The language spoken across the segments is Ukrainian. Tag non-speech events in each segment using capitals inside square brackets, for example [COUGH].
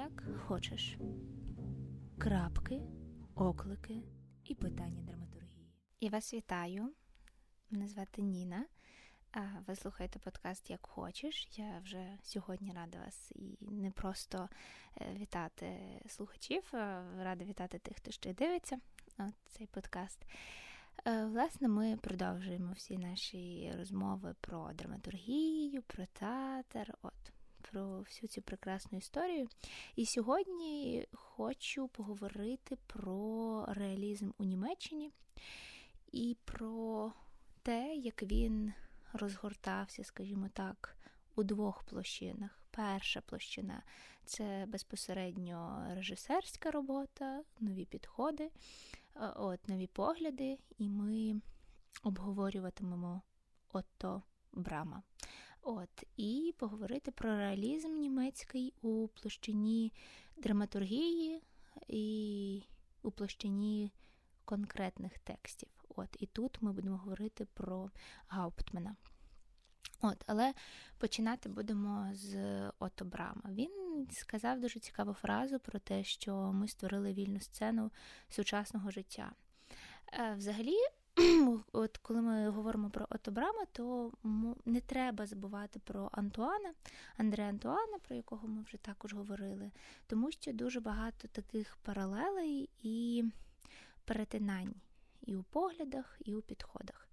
Як хочеш. Крапки, оклики і питання драматургії. Я вас вітаю. Мене звати Ніна. Ви слухаєте подкаст Як хочеш. Я вже сьогодні рада вас і не просто е, вітати слухачів, рада вітати тих, хто ще дивиться цей подкаст. Е, Власне, ми продовжуємо всі наші розмови про драматургію, про театр, от, про всю цю прекрасну історію. І сьогодні хочу поговорити про реалізм у Німеччині і про те, як він розгортався, скажімо так, у двох площинах. Перша площина це безпосередньо режисерська робота, нові підходи, е, от, нові погляди, і ми обговорюватимемо Отто Брама. От, І поговорити про реалізм німецький у площині драматургії і у площині конкретних текстів. От, І тут ми будемо говорити про Гауптмана. От, Але починати будемо з Ото Брама. Він сказав дуже цікаву фразу про те, що ми створили вільну сцену сучасного життя. Е, Взагалі, [CLEARS THROAT] от коли ми говоримо про Ото Брама, то не треба забувати про Антуана, Андре Антуана, про якого ми вже також говорили, тому що дуже багато таких паралелей і перетинань і у поглядах, і у підходах.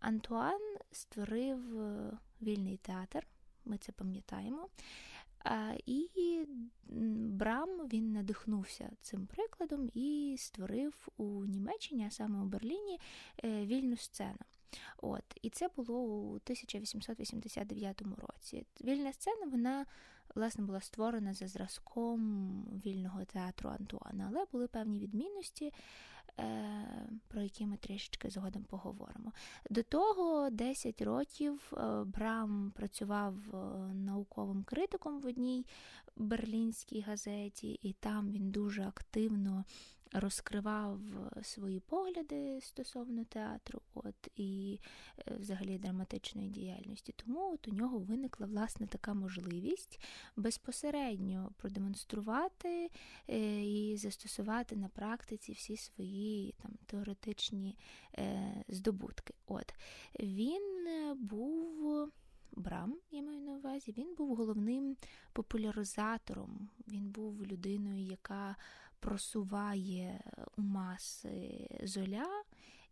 Антуан створив вільний театр, ми це пам'ятаємо. І Брам він надихнувся цим прикладом і створив у Німеччині, а саме у Берліні, вільну сцену. От, І це було у 1889 році. Вільна сцена вона власне була створена за зразком вільного театру Антуана, але були певні відмінності, е, про які ми трішечки згодом поговоримо. До того 10 років е, Брам працював е, науковим критиком в одній берлінській газеті, і там він дуже активно розкривав свої погляди стосовно театру, от і взагалі драматичної діяльності. Тому от у нього виникла власне така можливість безпосередньо продемонструвати і застосувати на практиці всі свої там теоретичні здобутки. От Він був. Брам, я маю на увазі, він був головним популяризатором, він був людиною, яка просуває у маси золя,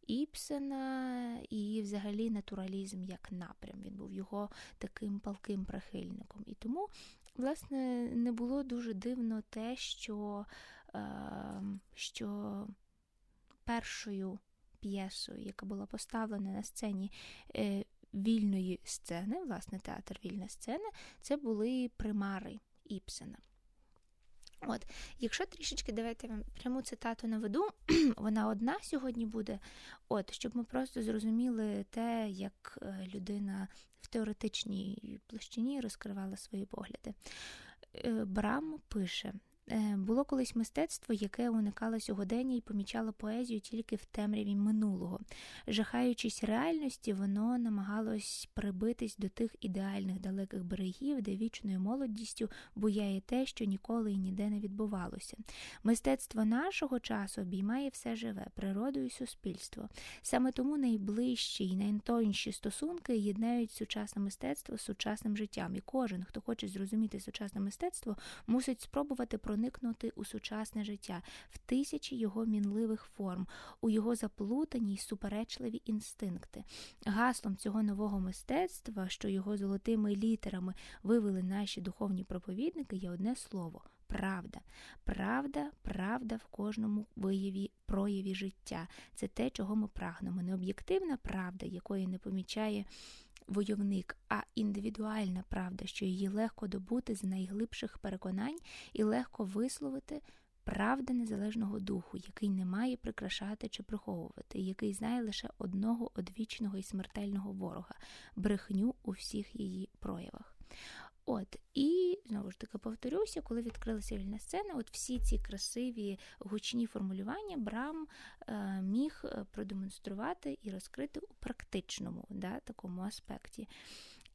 Іпсена і взагалі натуралізм як напрям. Він був його таким палким прихильником. І тому, власне, не було дуже дивно те, що, е, що першою п'єсою, яка була поставлена на сцені, е, вільної сцени, власне, театр вільна сцена, це були примари Іпсена. От, Якщо трішечки давайте вам пряму цитату наведу, [CLEARS THROAT] вона одна сьогодні буде, от, щоб ми просто зрозуміли те, як людина в теоретичній площині розкривала свої погляди. Брам пише: було колись мистецтво, яке уникало сьогодення і помічало поезію тільки в темряві минулого. Жахаючись реальності, воно намагалось прибитись до тих ідеальних далеких берегів, де вічною молодістю буяє те, що ніколи і ніде не відбувалося. Мистецтво нашого часу обіймає все живе, природу і суспільство. Саме тому найближчі і найтонші стосунки єднають сучасне мистецтво з сучасним життям. І кожен, хто хоче зрозуміти сучасне мистецтво, мусить спробувати проникнути у сучасне життя в тисячі його мінливих форм, у його заплутані й суперечливі інстинкти. Гаслом цього нового мистецтва, що його золотими літерами вивели наші духовні проповідники, є одне слово. Правда, правда, правда в кожному вияві прояві життя. Це те, чого ми прагнемо. Не об'єктивна правда, якої не помічає войовник, а індивідуальна правда, що її легко добути з найглибших переконань і легко висловити. Правда незалежного духу, який не має прикрашати чи приховувати, який знає лише одного одвічного і смертельного ворога, брехню у всіх її проявах. От, і знову ж таки повторюся, коли відкрилася вільна сцена, от всі ці красиві гучні формулювання Брам е, міг продемонструвати і розкрити у практичному да, такому аспекті.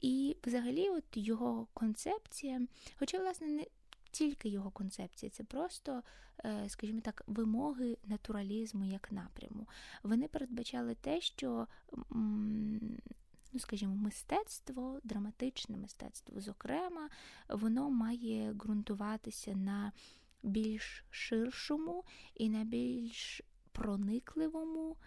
І взагалі, от його концепція, хоча, власне, не тільки його концепція, це просто, е, скажімо так, вимоги натуралізму як напряму. Вони передбачали те, що. Ну, скажімо, мистецтво, драматичне мистецтво, зокрема, воно має ґрунтуватися на більш ширшому і на більш проникливому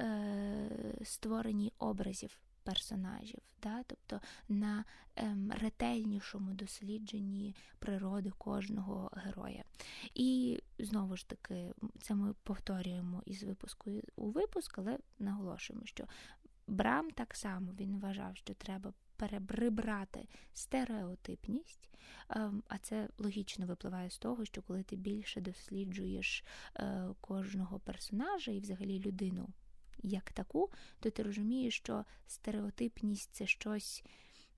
е, створенні образів персонажів, да? тобто на ем, ретельнішому дослідженні природи кожного героя. І знову ж таки, це ми повторюємо із випуску у випуск, але наголошуємо, що Брам так само він вважав, що треба перебрати стереотипність, ем, а це логічно випливає з того, що коли ти більше досліджуєш е, кожного персонажа і взагалі людину як таку, то ти розумієш, що стереотипність це щось,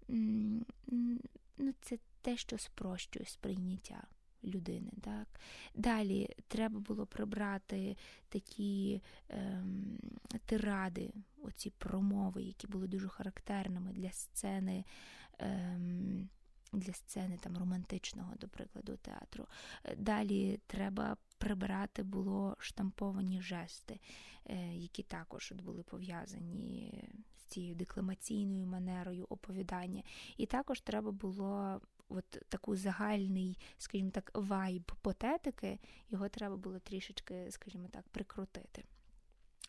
ну, це те, що спрощує сприйняття людини. Так? Далі треба було прибрати такі ем, тиради, оці промови, які були дуже характерними для сцени. Ем, для сцени там романтичного, до прикладу, театру. Далі треба прибирати було штамповані жести, е, які також от були пов'язані з цією декламаційною манерою оповідання. І також треба було от таку загальний, скажімо так, вайб потетики, його треба було трішечки, скажімо так, прикрутити.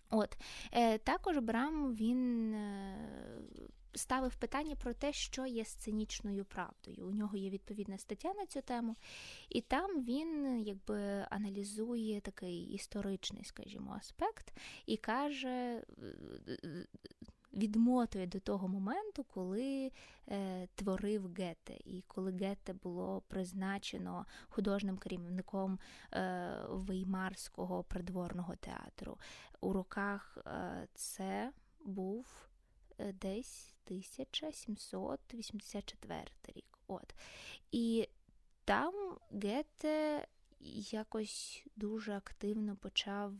От е, також Брам він е, ставив питання про те, що є сценічною правдою. У нього є відповідна стаття на цю тему, і там він якби аналізує такий історичний, скажімо, аспект і каже, відмотує до того моменту, коли е, творив Гете, і коли Гете було призначено художнім керівником е, Веймарського придворного театру. У роках е, це був е, десь 1784 рік. От. І там Гете якось дуже активно почав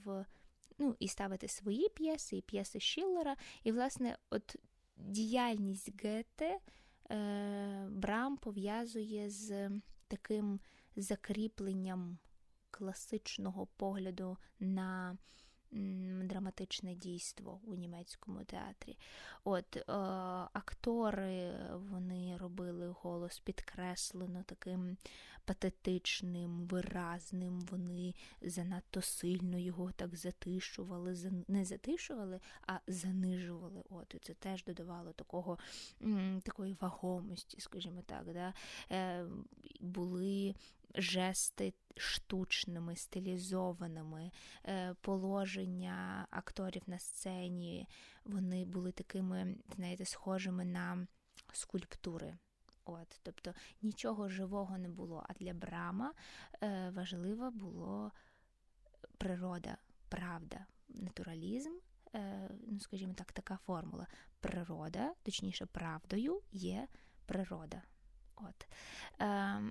ну, і ставити свої п'єси, і п'єси Шіллера. І, власне, от діяльність Гете е, Брам пов'язує з таким закріпленням класичного погляду на драматичне дійство у німецькому театрі. От е, актори вони робили голос підкреслено таким патетичним, виразним. Вони занадто сильно його так затишували, не затишували, а занижували. От і це теж додавало такого такої вагомості, скажімо так. Да? Е, Були жести штучними, стилізованими, е, положення акторів на сцені, вони були такими, знаєте, схожими на скульптури. От, Тобто нічого живого не було. А для Брама е, важлива була природа, правда, натуралізм. Е, ну, скажімо так, така формула. Природа, точніше, правдою є природа. От. Е,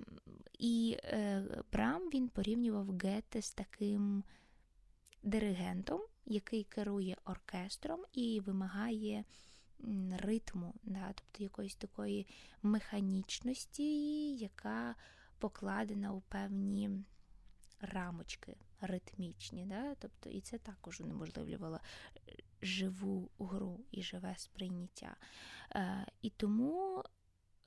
І е, Брам він порівнював Гете з таким диригентом, який керує оркестром і вимагає ритму, да, тобто якоїсь такої механічності, яка покладена у певні рамочки ритмічні. Да? Тобто, І це також унеможливлювало е, живу гру і живе сприйняття. Е, І тому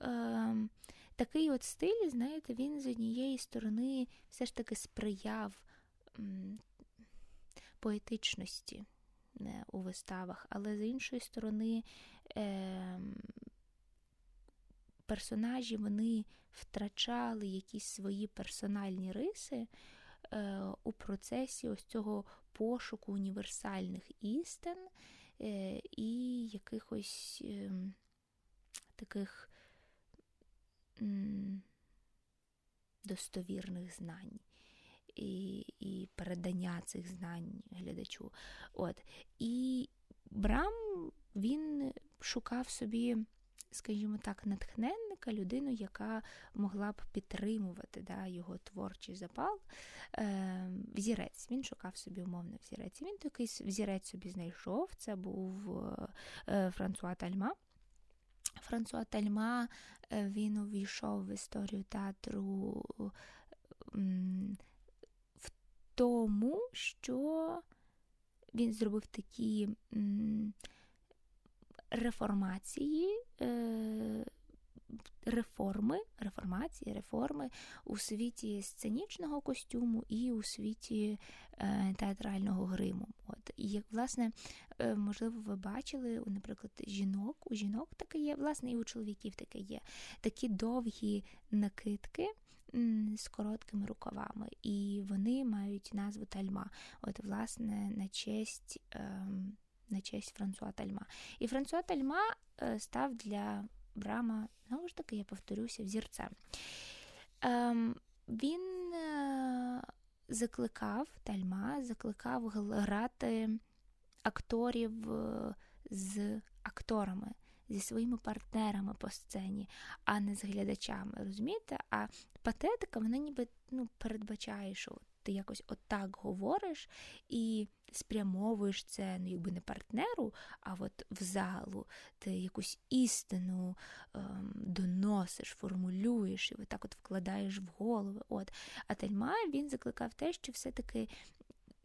е, такий от стиль, знаєте, він з однієї сторони все ж таки сприяв поетичності у виставах, але з іншої сторони е, персонажі вони втрачали якісь свої персональні риси е, у процесі ось цього пошуку універсальних істин е, і якихось е, таких достовірних знань і і передання цих знань глядачу. От. І Брам він шукав собі, скажімо так, натхненника, людину, яка могла б підтримувати да, його творчий запал. Е, Взірець. Він шукав собі умовно взірець. Він такий взірець собі знайшов. Це був е, Франсуа Тальма. Франсуа Тальма е, він увійшов в історію театру в тому, що він зробив такі реформації. Е, реформи, реформації, реформи у світі сценічного костюму і у світі е, театрального гриму. От і як власне, е, можливо, ви бачили, наприклад, жінок, у жінок таке є, власне, і у чоловіків таке є такі довгі накидки. З короткими рукавами, і вони мають назву Тальма. От, власне, на честь ем, на честь Франсуа Тальма. І Франсуа Тальма е, став для Брама, знову ж таки, я повторюся, взірцем. Ем, Він е, закликав Тальма, закликав грати акторів е, з акторами. Зі своїми партнерами по сцені, а не з глядачами, розумієте? А патетика, вона ніби ну, передбачає, що ти якось отак говориш і спрямовуєш це ну, якби не партнеру, а от в залу ти якусь істину ем, доносиш, формулюєш і отак от вкладаєш в голови. От. А Тельма він закликав те, що все-таки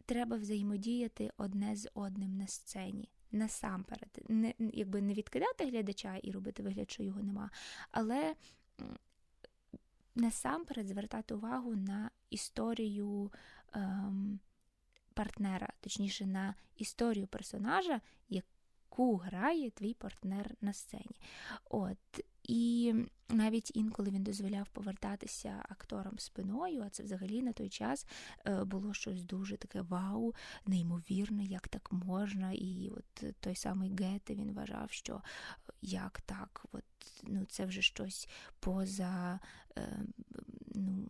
треба взаємодіяти одне з одним на сцені. Насамперед, не якби не відкидати глядача і робити вигляд, що його нема, але насамперед звертати увагу на історію ем, партнера, точніше, на історію персонажа, яку грає твій партнер на сцені. От. І навіть інколи він дозволяв повертатися акторам спиною, а це взагалі на той час е, було щось дуже таке вау, неймовірне, як так можна. І от той самий Гете він вважав, що як так, от, ну це вже щось поза, е, ну,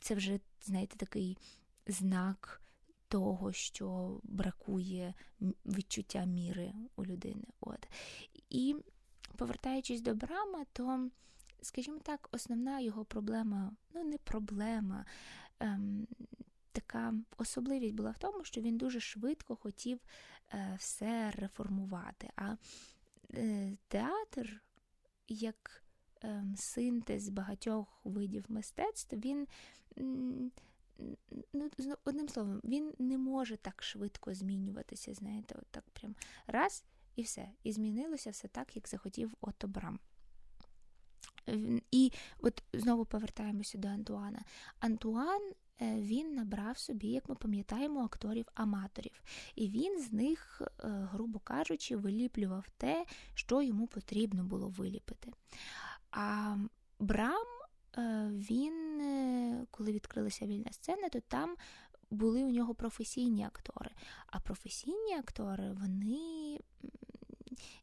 це вже, знаєте, такий знак того, що бракує відчуття міри у людини. От. І повертаючись до Брама, то, скажімо так, основна його проблема, ну не проблема, ем, така особливість була в тому, що він дуже швидко хотів е, все реформувати. А театр, як е, синтез багатьох видів мистецтв, він ну, одним словом, він не може так швидко змінюватися, знаєте, от так прям раз і все. І змінилося все так, як захотів Отто Брам. І от знову повертаємося до Антуана. Антуан е, він набрав собі, як ми пам'ятаємо, акторів-аматорів, і він з них, е, грубо кажучи, виліплював те, що йому потрібно було виліпити. А Брам Е, він, е, коли відкрилася вільна сцена, то там були у нього професійні актори. А професійні актори, вони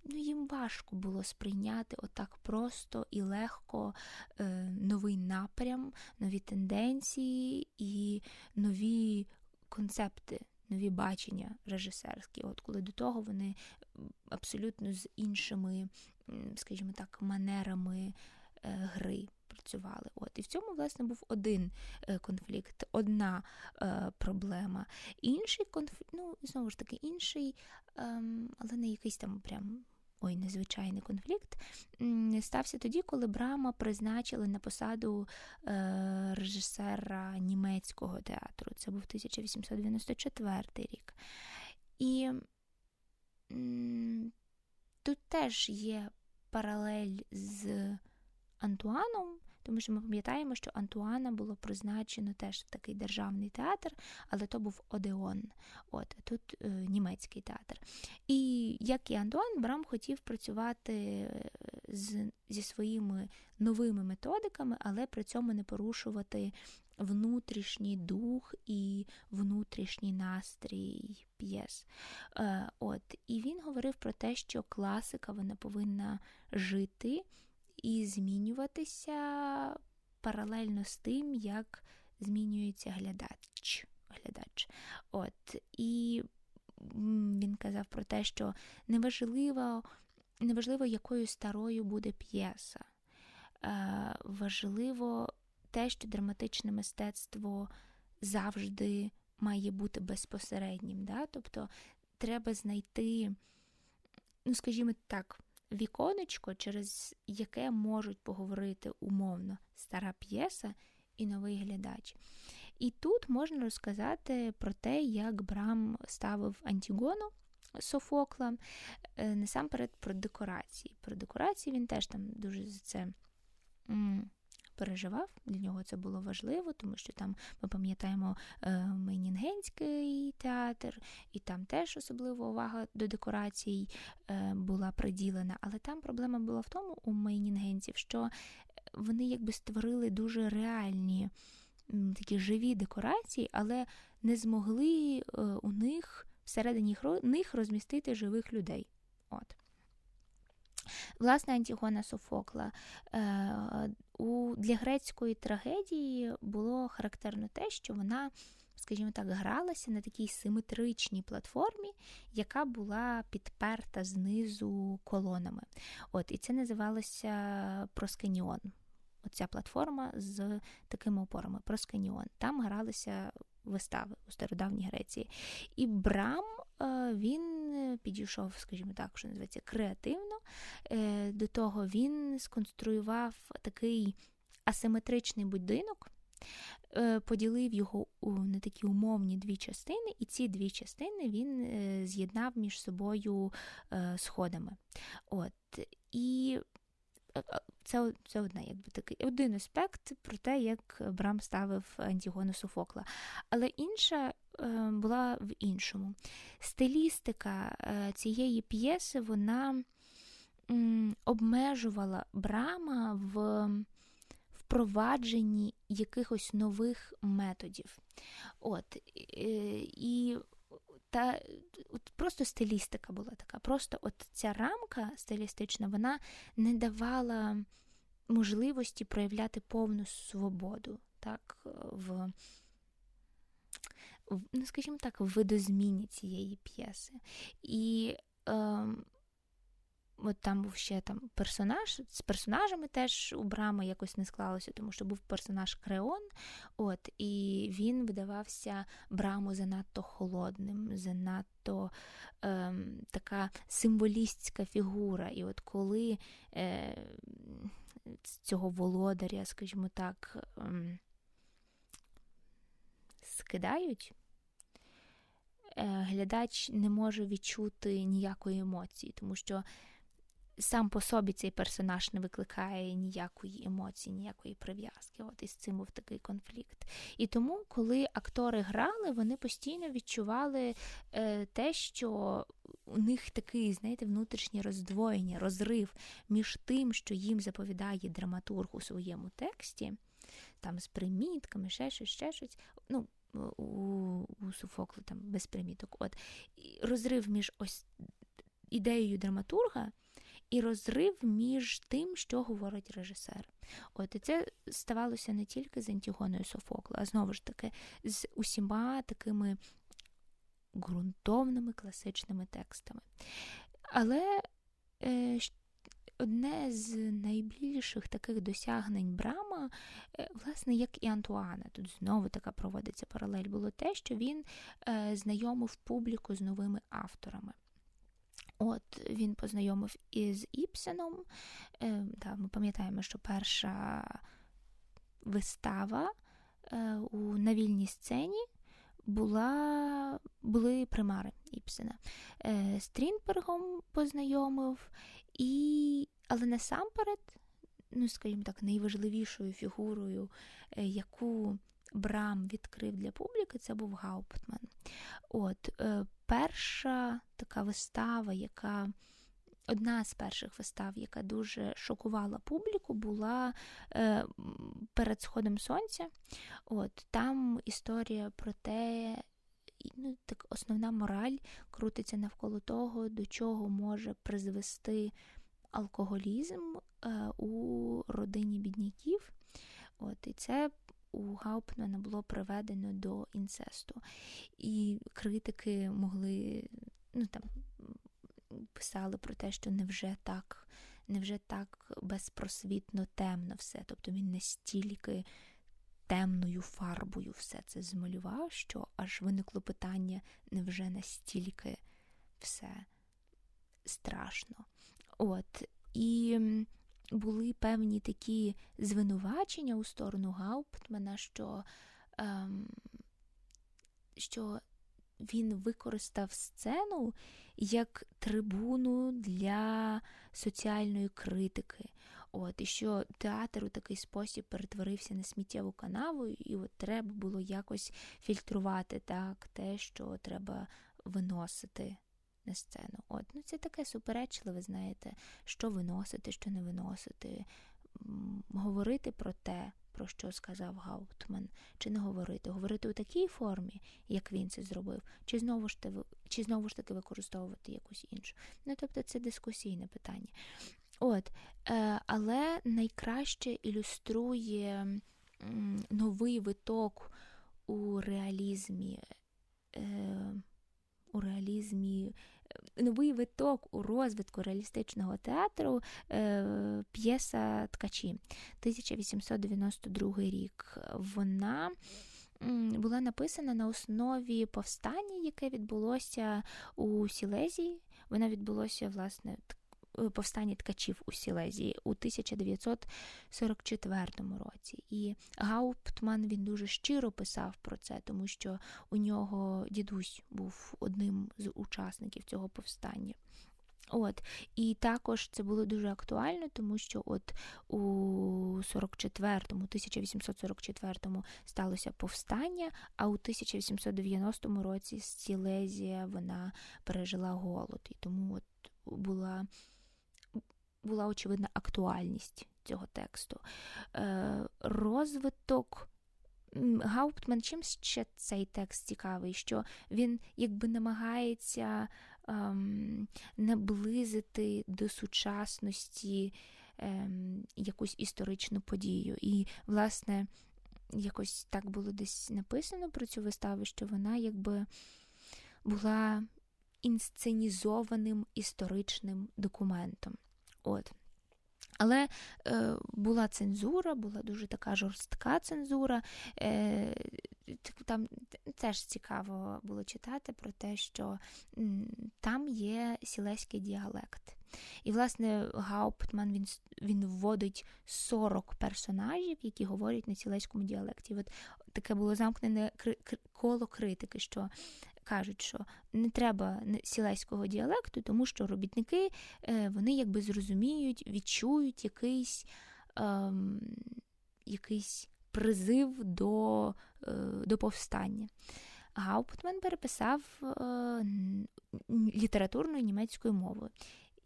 ну, їм важко було сприйняти отак просто і легко е, новий напрям, нові тенденції і нові концепти. Нові бачення режисерські, от коли до того вони абсолютно з іншими, скажімо так, манерами гри працювали. От І в цьому, власне, був один е, конфлікт, одна е, проблема. Інший конфлікт, ну, знову ж таки, інший, е, але не якийсь там прям. Ой, незвичайний конфлікт стався тоді, коли Брама призначили на посаду е, режисера німецького театру. Це був 1894 рік. І тут теж є паралель з Антуаном, тому що ми пам'ятаємо, що Антуана було призначено теж в такий державний театр, але то був Одеон. От тут е, німецький театр. І як і Антуан, Брам хотів працювати е, з, зі своїми новими методиками, але при цьому не порушувати. Внутрішній дух і внутрішній настрій п'єс. Е, от, І він говорив про те, що класика вона повинна жити і змінюватися паралельно з тим, як змінюється глядач. глядач. От, І він казав про те, що неважливо, неважливо якою старою буде п'єса. Е, важливо те, що драматичне мистецтво завжди має бути безпосереднім. Да? Тобто треба знайти, ну, скажімо так, віконечко, через яке можуть поговорити умовно стара п'єса і новий глядач. І тут можна розказати про те, як Брам ставив Антігону. Софокла, е, насамперед про декорації. Про декорації він теж там дуже за це переживав. Для нього це було важливо, тому що там ми пам'ятаємо е, Менінгенський театр, і там теж особлива увага до декорацій е, була приділена. Але там проблема була в тому у Мейнінгенців, що вони якби створили дуже реальні такі живі декорації, але не змогли е, у них всередині них розмістити живих людей. От. Власне, Антігона Софокла. Е, у, Для грецької трагедії було характерно те, що вона, скажімо так, гралася на такій симетричній платформі, яка була підперта знизу колонами. От, І це називалося Проскеніон. Оця платформа з такими опорами Проскеніон. Там гралися вистави у стародавній Греції. І Брам він підійшов, скажімо так, що називається креативно. Е, до того він сконструював такий асиметричний будинок. Е, поділив його на такі умовні дві частини, і ці дві частини він з'єднав між собою сходами. От. І це це одна, якби такий один аспект про те, як Брам ставив Антігону Софокла. Але інша е, була в іншому. Стилістика е, цієї п'єси вона обмежувала Брама в впровадженні якихось нових методів. От, е, І та от просто стилістика була така. Просто от ця рамка стилістична, вона не давала можливості проявляти повну свободу, так, в ну, скажімо так, видозміні цієї п'єси. І е, От там був ще там персонаж, з персонажами теж у Брами якось не склалося, тому що був персонаж Креон, от, і він видавався Браму занадто холодним, занадто ем, така символістська фігура. І от коли е, цього володаря, скажімо так, ем, скидають. Е, глядач не може відчути ніякої емоції, тому що сам по собі цей персонаж не викликає ніякої емоції, ніякої прив'язки. От і з цим був такий конфлікт. І тому, коли актори грали, вони постійно відчували е, те, що у них такий, знаєте, внутрішнє роздвоєння, розрив між тим, що їм заповідає драматург у своєму тексті, там з примітками, ще щось, ще щось. ну, у, у Софокли там без приміток. От розрив між ось ідеєю драматурга і розрив між тим, що говорить режисер. От і це ставалося не тільки з Антігоною Софокла, а знову ж таки з усіма такими ґрунтовними класичними текстами. Але е, одне з найбільших таких досягнень Брама, е, власне, як і Антуана, тут знову така проводиться паралель, було те, що він е, знайомив публіку з новими авторами. От він познайомив із Іпсеном. Е, Ми пам'ятаємо, що перша вистава е, у навільній сцені була, були примари Іпсена. Стрінбергом познайомив, і, але насамперед, ну, скажімо так, найважливішою фігурою, е, яку Брам відкрив для публіки, це був Гауптман. От, е, Перша така вистава, яка одна з перших вистав, яка дуже шокувала публіку, була е, перед сходом сонця. От, Там історія про те, ну, так основна мораль крутиться навколо того, до чого може призвести алкоголізм е, у родині бідняків. От, І це у Гаупмана було приведено до інцесту. І критики могли, ну там писали про те, що невже так, невже так безпросвітно темно все. Тобто він настільки темною фарбою все це змалював, що аж виникло питання, невже настільки все страшно. От. І були певні такі звинувачення у сторону Гауптмана, що, ем, що він використав сцену як трибуну для соціальної критики. От, І що театр у такий спосіб перетворився на сміттєву канаву, і от треба було якось фільтрувати так, те, що треба виносити на сцену. От, ну Це таке суперечливе, знаєте, що виносити, що не виносити, говорити про те, про що сказав Гаутман, чи не говорити, говорити у такій формі, як він це зробив, чи знову ж таки, чи знову ж таки використовувати якусь іншу. Ну, тобто це дискусійне питання. От, е, Але найкраще ілюструє новий виток у реалізмі. Е, у реалізмі новий виток у розвитку реалістичного театру е, п'єса Ткачі 1892 рік. Вона була написана на основі повстання, яке відбулося у Сілезії. Вона відбулося, власне, Е, повстання ткачів у Сілезії у 1944 році. І Гауптман він дуже щиро писав про це, тому що у нього дідусь був одним з учасників цього повстання. От, І також це було дуже актуально, тому що от у 44-му, 1844-му сталося повстання, а у 1890 році Сілезія вона пережила голод. І тому от була була очевидна актуальність цього тексту. Е, розвиток. Гауптман чим ще цей текст цікавий, що він якби намагається ем, наблизити до сучасності ем, якусь історичну подію. І, власне, якось так було десь написано про цю виставу, що вона якби була інсценізованим історичним документом. От. Але е, була цензура, була дуже така жорстка цензура. Е, Там теж цікаво було читати про те, що там є сілеський діалект. І, власне, Гауптман він він вводить 40 персонажів, які говорять на сілеському діалекті. От Таке було замкнене коло критики, що кажуть, що не треба сілеського діалекту, тому що робітники е, вони якби зрозуміють, відчують якийсь ем, якийсь призив до, е, до повстання. Гауптман переписав е, літературною німецькою мовою.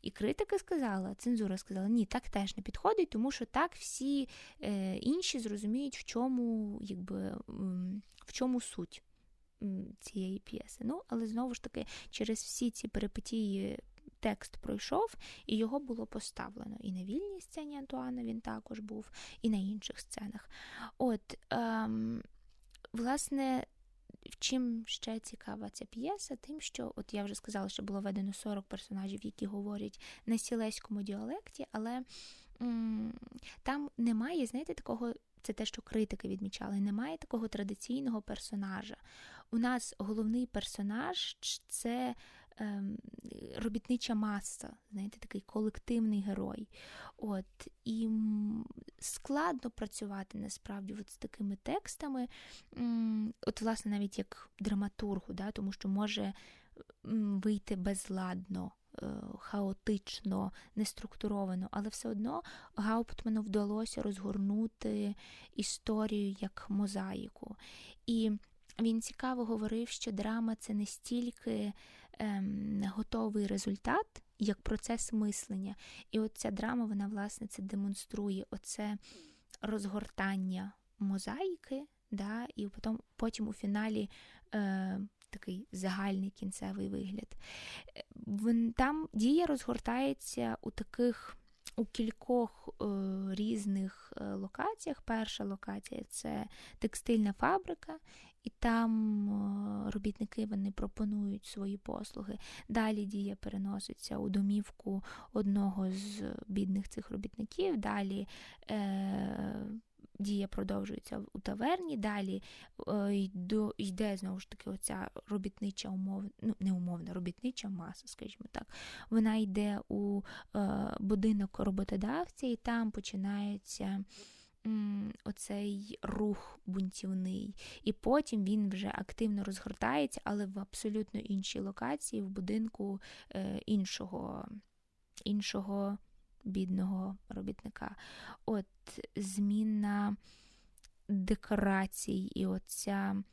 І критика сказала, цензура сказала, ні, так теж не підходить, тому що так всі е, інші зрозуміють, в чому якби, в чому суть цієї п'єси. Ну, але знову ж таки, через всі ці перипетії текст пройшов, і його було поставлено. І на вільній сцені Антуана він також був, і на інших сценах. От, ем, власне. Чим ще цікава ця п'єса, тим, що, от я вже сказала, що було введено 40 персонажів, які говорять на сілеському діалекті, але м- там немає, знаєте, такого, це те, що критики відмічали, немає такого традиційного персонажа у нас головний персонаж це ем, робітнича маса, знаєте, такий колективний герой. От, І складно працювати насправді от з такими текстами, от, власне, навіть як драматургу, да, тому що може вийти безладно. Е, хаотично, неструктуровано, але все одно Гауптману вдалося розгорнути історію як мозаїку. І він цікаво говорив, що драма це не стільки ем, готовий результат, як процес мислення. І от ця драма, вона, власне, це демонструє оце розгортання мозаїки, да, і потім, потім у фіналі. Е, Такий загальний кінцевий вигляд. Там дія розгортається у таких у кількох е, різних е, локаціях. Перша локація це текстильна фабрика, і там е, робітники вони пропонують свої послуги. Далі дія переноситься у домівку одного з бідних цих робітників. Далі е, дія продовжується у таверні. Далі е, йде знову ж таки оця робітнича умова, ну не умовна, робітнича маса, скажімо так. Вона йде у е, будинок роботодавця, і там починається оцей рух бунтівний. І потім він вже активно розгортається, але в абсолютно іншій локації, в будинку е, іншого, іншого бідного робітника. От зміна декорацій і оця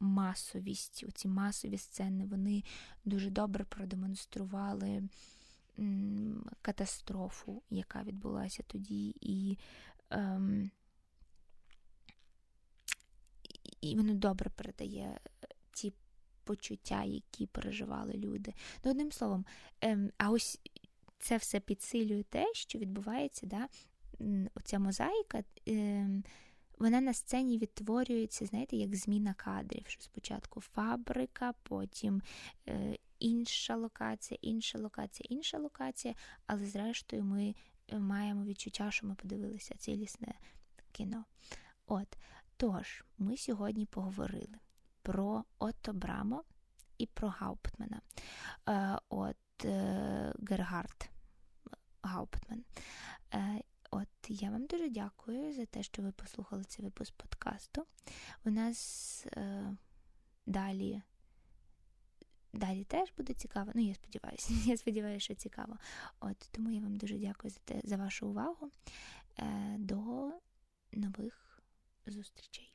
масовість, оці масові сцени, вони дуже добре продемонстрували катастрофу, яка відбулася тоді, і, ем, і воно добре передає ті почуття, які переживали люди. Ну, одним словом, ем, а ось це все підсилює те, що відбувається, да, оця мозаїка. ем, вона на сцені відтворюється, знаєте, як зміна кадрів. Що спочатку фабрика, потім е, інша локація, інша локація, інша локація, але зрештою ми е, маємо відчуття, що ми подивилися цілісне кіно. От, тож, ми сьогодні поговорили про Отто Брамо і про Гауптмана. Е, от е, Гергард Гауптман. Е, От я вам дуже дякую за те, що ви послухали цей випуск подкасту. У нас е, далі далі теж буде цікаво. Ну, я сподіваюся, [LAUGHS] я сподіваюся, що цікаво. От тому я вам дуже дякую за те за вашу увагу. Е, До нових зустрічей.